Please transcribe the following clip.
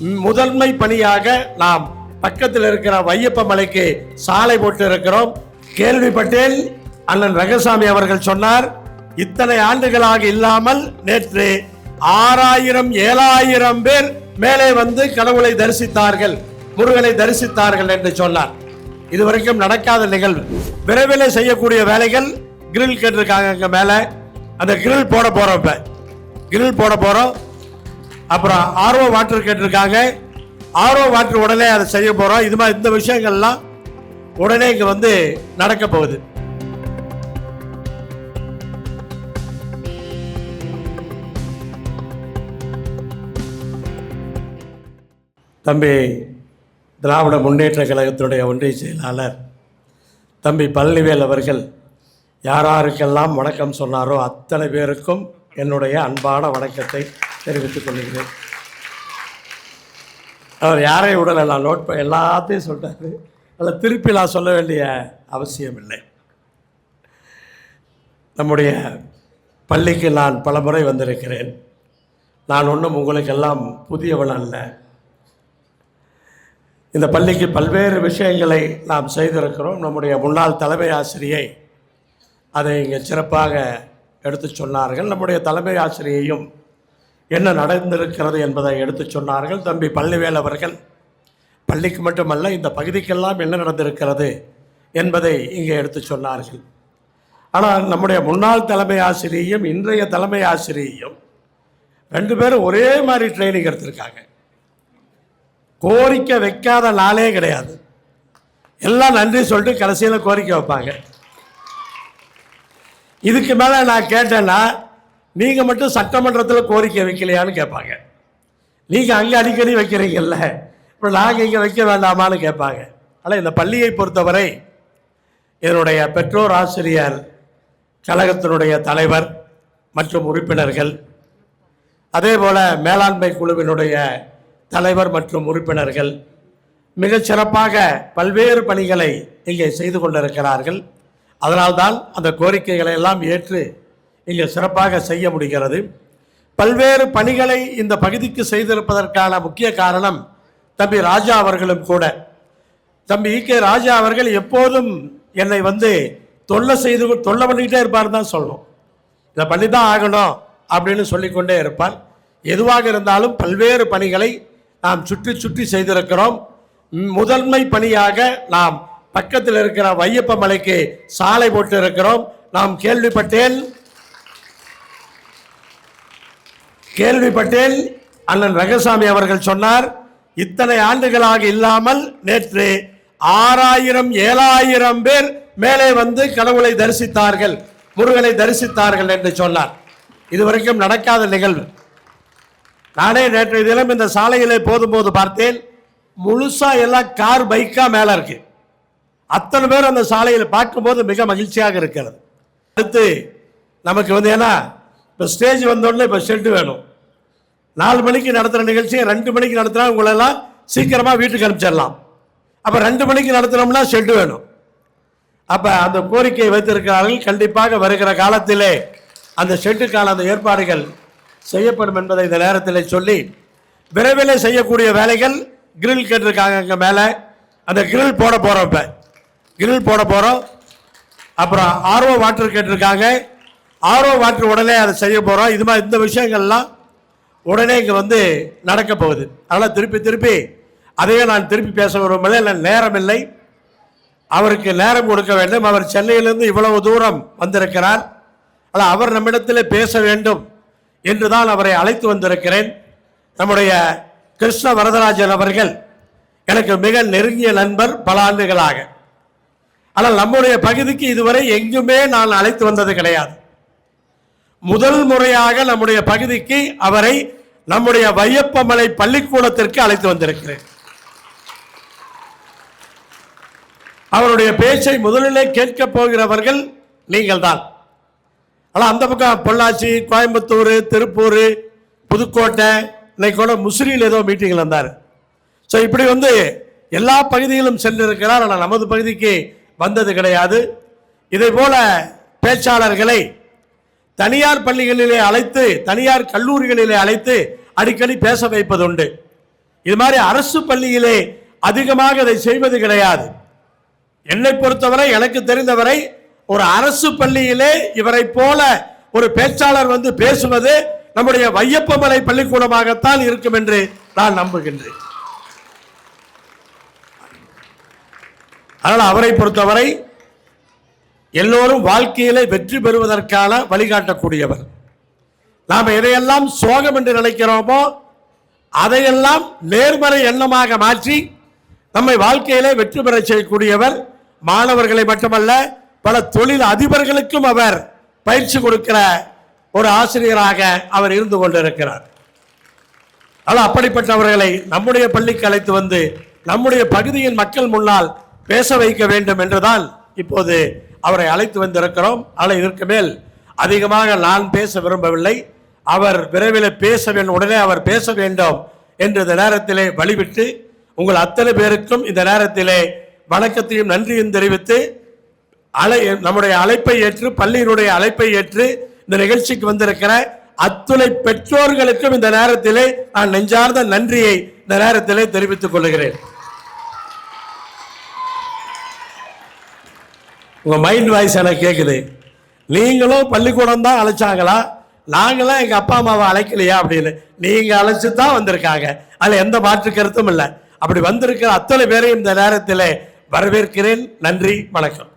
முதன்மை பணியாக நாம் பக்கத்தில் இருக்கிற வையப்ப மலைக்கு சாலை போட்டு இருக்கிறோம் கேள்விப்பட்டேன். அண்ணன் ரங்கசாமி அவர்கள் சொன்னார் இத்தனை ஆண்டுகளாக இல்லாமல் நேற்று ஆறாயிரம் ஏழாயிரம் பேர் மேலே வந்து கடவுளை தரிசித்தார்கள் முருகனை தரிசித்தார்கள் என்று சொன்னார். இதுவரைக்கும் நடக்காத நிகழ்வு. விரைவில் செய்யக்கூடிய வேலைகள் கிரில் கேட்டிருக்காங்க அங்க மேல. அந்த கிரில் போட போறோம் இப்ப. கிரில் போட போறோம். அப்புறம் ஆர்ஓ வாட்டர் கேட்டிருக்காங்க. ஆர்ஓ வாட்டர் உடனே அதை செய்ய போகிறோம் இது மாதிரி இந்த விஷயங்கள்லாம் உடனே இங்கே வந்து நடக்க போகுது. தம்பி திராவிட முன்னேற்ற கழகத்தினுடைய ஒன்றிய செயலாளர் தம்பி பழனிவேல் அவர்கள் யாராருக்கெல்லாம் வணக்கம் சொன்னாரோ அத்தனை பேருக்கும் என்னுடைய அன்பான வணக்கத்தை தெரிவித்துக் கொள்கிறேன். அவர் யாரையும் விடலை நான் நோட் எல்லாத்தையும் சொல்கிறார் அதில் திருப்பி நான் சொல்ல வேண்டிய அவசியம் இல்லை. நம்முடைய பள்ளிக்கு நான் பல முறை வந்திருக்கிறேன். நான் ஒன்றும் உங்களுக்கெல்லாம் புதியவன் அல்ல. இந்த பள்ளிக்கு பல்வேறு விஷயங்களை நாம் செய்திருக்கிறோம். நம்முடைய முன்னாள் தலைமை ஆசிரியை அதை இங்கே சிறப்பாக எடுத்து சொன்னார்கள். நம்முடைய தலைமை ஆசிரியையும் என்ன நடந்திருக்கிறது என்பதை எடுத்து சொன்னார்கள். தம்பி பள்ளிவேல் அவர்கள் பள்ளிக்கு மட்டுமல்ல இந்த பகுதிக்கெல்லாம் என்ன நடந்திருக்கிறது? என்பதை இங்கே எடுத்து சொன்னார்கள். ஆனால் நம்முடைய முன்னாள் தலைமை ஆசிரியையும் இன்றைய தலைமை ஆசிரியையும் ரெண்டு பேரும் ஒரே மாதிரி ட்ரைனிங் எடுத்திருக்காங்க. கோரிக்கை வைக்காத நாளே கிடையாது. எல்லாம் நன்றி சொல்லிட்டு கடைசியில் கோரிக்கை வைப்பாங்க. இதுக்கு மேலே நான் கேட்டேன்னா நீங்கள் மட்டும் சட்டமன்றத்தில் கோரிக்கை வைக்கலையான்னு கேட்பாங்க. நீங்கள் அங்கே அடிக்கடி வைக்கிறீங்கல்ல இப்போ நாங்கள் இங்கே வைக்க வேண்டாமான்னு கேட்பாங்க. ஆனால் இந்த பள்ளியை பொறுத்தவரை இதனுடைய பெற்றோர் ஆசிரியர் கழகத்தினுடைய தலைவர் மற்றும் உறுப்பினர்கள் அதே போல் மேலாண்மை குழுவினுடைய தலைவர் மற்றும் உறுப்பினர்கள் மிகச் சிறப்பாக பல்வேறு பணிகளை இங்கே செய்து கொண்டிருக்கிறார்கள். அதனால்தான் அந்த கோரிக்கைகளை எல்லாம் ஏற்று இங்கே சிறப்பாக செய்ய முடிகிறது. பல்வேறு பணிகளை இந்த பகுதிக்கு செய்திருப்பதற்கான முக்கிய காரணம் தம்பி ராஜா அவர்களும் கூட. தம்பி கே ராஜா அவர்கள் எப்போதும் என்னை வந்து தொல்லை செய்து தொல்லை பண்ணிக்கிட்டே இருப்பார் தான் சொல்லணும் இதை பண்ணி தான் ஆகணும் அப்படின்னு சொல்லிக்கொண்டே இருப்பார். எதுவாக இருந்தாலும் பல்வேறு பணிகளை நாம் சுற்றி சுற்றி செய்திருக்கிறோம். முதன்மை பணியாக நாம் பக்கத்தில் இருக்கிற வையப்ப மலைக்கு சாலை போட்டு இருக்கிறோம் நாம் கேள்விப்பட்டேன். கேள்விப்பட்டேன். அண்ணன் ரங்கசாமி அவர்கள் சொன்னார் இத்தனை ஆண்டுகளாக இல்லாமல் நேற்று ஆறாயிரம் ஏழாயிரம் பேர் மேலே வந்து கடவுளை தரிசித்தார்கள் முருகனை தரிசித்தார்கள் என்று சொன்னார். இதுவரைக்கும் நடக்காத நிகழ்வு. நானே நேற்றைய தினம் இந்த சாலையிலே போதும்போது பார்த்தேன் முழுசா எல்லாம் கார் பைக்கா மேல இருக்கு. அத்தனை பேர் அந்த சாலையில் பார்க்கும்போது மிக மகிழ்ச்சியாக இருக்கிறது. அடுத்து நமக்கு வந்து ஏன்னா இப்போ ஸ்டேஜ் வந்தோடனே இப்போ ஷெட்டு வேணும். நாலு மணிக்கு நடத்துகிற நிகழ்ச்சியை ரெண்டு மணிக்கு நடத்தினா உங்களெல்லாம் சீக்கிரமாக வீட்டுக்கு அனுப்பிச்சிடலாம். அப்போ ரெண்டு மணிக்கு நடத்தினோம்னா ஷெட்டு வேணும். அப்போ அந்த கோரிக்கையை வைத்திருக்கிறார்கள். கண்டிப்பாக வருகிற காலத்திலே அந்த ஷெட்டுக்கான அந்த ஏற்பாடுகள் செய்யப்படும் என்பதை இந்த நேரத்தில் சொல்லி விரைவில் செய்யக்கூடிய வேலைகள் கிரில் கேட்டிருக்காங்க அங்கே மேலே. அந்த கிரில் போட போகிறோம் இப்போ. கிரில் போட போகிறோம் அப்புறம் ஆர்ஓ வாட்டர் கேட்டிருக்காங்க. ஆர்ஓ வாட்டர் உடனே அதை செய்ய போகிறோம் இது மாதிரி இந்த விஷயங்கள்லாம் உடனே இங்கே வந்து நடக்க போகுது. அதனால் திருப்பி திருப்பி அதையே நான் திருப்பி பேச விரும்பலை. நேரம் இல்லை. அவருக்கு நேரம் கொடுக்க வேண்டும். அவர் சென்னையிலிருந்து இவ்வளவு தூரம் வந்திருக்கிறார். ஆனால் அவர் நம்மிடத்தில் பேச வேண்டும் என்று தான் அவரை அழைத்து வந்திருக்கிறேன். நம்முடைய கிருஷ்ண வரதராஜன் அவர்கள் எனக்கு மிக நெருங்கிய நண்பர் பல ஆண்டுகளாக. ஆனால் நம்முடைய பகுதிக்கு இதுவரை எங்குமே நான் அழைத்து வந்தது கிடையாது. முதல் முறையாக நம்முடைய பகுதிக்கு அவரை நம்முடைய வையப்பமலை பள்ளிக்கூடத்திற்கு அழைத்து வந்திருக்கிறேன். அவருடைய பேச்சை முதலிலே கேட்கப் போகிறவர்கள் நீங்கள் தான் ஆனால் அந்த பக்கம் பொள்ளாச்சி கோயம்புத்தூர் திருப்பூர் புதுக்கோட்டை இன்னைக்கு கூட முசிறியில் ஏதோ மீட்டிங்கில் இருந்தார். ஸோ இப்படி வந்து எல்லா பகுதியிலும் சென்றிருக்கிறார். ஆனால் நமது பகுதிக்கு வந்தது கிடையாது. இதே போல பேச்சாளர்களை தனியார் பள்ளிகளிலே அழைத்து தனியார் கல்லூரிகளிலே அழைத்து அடிக்கடி பேச வைப்பதுண்டு. இது மாதிரி அரசு பள்ளியிலே அதிகமாக அதை செய்வது கிடையாது. என்னை பொறுத்தவரை எனக்கு தெரிந்தவரை ஒரு அரசு பள்ளியிலே இவரை போல ஒரு பேச்சாளர் வந்து பேசுவது நம்முடைய வையப்பமலை பள்ளிக்கூடமாகத்தான் இருக்கும் என்று நான் நம்புகின்றேன். அதனால் அவரை பொறுத்தவரை எல்லோரும் வாழ்க்கையிலே வெற்றி பெறுவதற்கான வழிகாட்டக்கூடியவர். நாம் எதையெல்லாம் சோகம் என்று நினைக்கிறோமோ அதையெல்லாம் நேர்மறை எண்ணமாக மாற்றி நம்மை வாழ்க்கையிலே வெற்றி பெற செய்யக்கூடியவர் மாணவர்களை மட்டுமல்ல பல தொழில் அதிபர்களுக்கும் அவர் பயிற்சி கொடுக்கிற ஒரு ஆசிரியராக அவர் இருந்து கொண்டிருக்கிறார். ஆனால் அப்படிப்பட்டவர்களை நம்முடைய பள்ளிக்கு அழைத்து வந்து நம்முடைய பகுதியின் மக்கள் முன்னால் பேச வைக்க வேண்டும் என்றுதான் இப்போது அவரை அழைத்து வந்திருக்கிறோம். ஆனால் இதற்கு மேல் அதிகமாக நான் பேச விரும்பவில்லை. அவர் விரைவில் பேச வேண்டும். உடனே அவர் பேச வேண்டும் என்று இந்த நேரத்திலே வழிவிட்டு உங்கள் அத்தனை பேருக்கும் இந்த நேரத்திலே வணக்கத்தையும் நன்றியும் தெரிவித்து அலை நம்முடைய அழைப்பை ஏற்று பள்ளியினுடைய அழைப்பை ஏற்று இந்த நிகழ்ச்சிக்கு வந்திருக்கிற அத்துணை பெற்றோர்களுக்கும் இந்த நேரத்திலே நான் நெஞ்சார்ந்த நன்றியை இந்த நேரத்திலே தெரிவித்துக் கொள்கிறேன். உங்கள் மைண்ட் வாய்ஸ் எனக்கு கேட்குது நீங்களும் பள்ளிக்கூடம் தான் அழைச்சாங்களா? நாங்களாம் எங்கள் அப்பா அம்மாவை அழைக்கலையா அப்படின்னு. நீங்கள் அழைச்சி தான் வந்திருக்காங்க. அதில் எந்த மாற்று கருத்தும் இல்லை. அப்படி வந்திருக்கிற அத்தனை பேரையும் இந்த நேரத்தில் வரவேற்கிறேன். நன்றி வணக்கம்.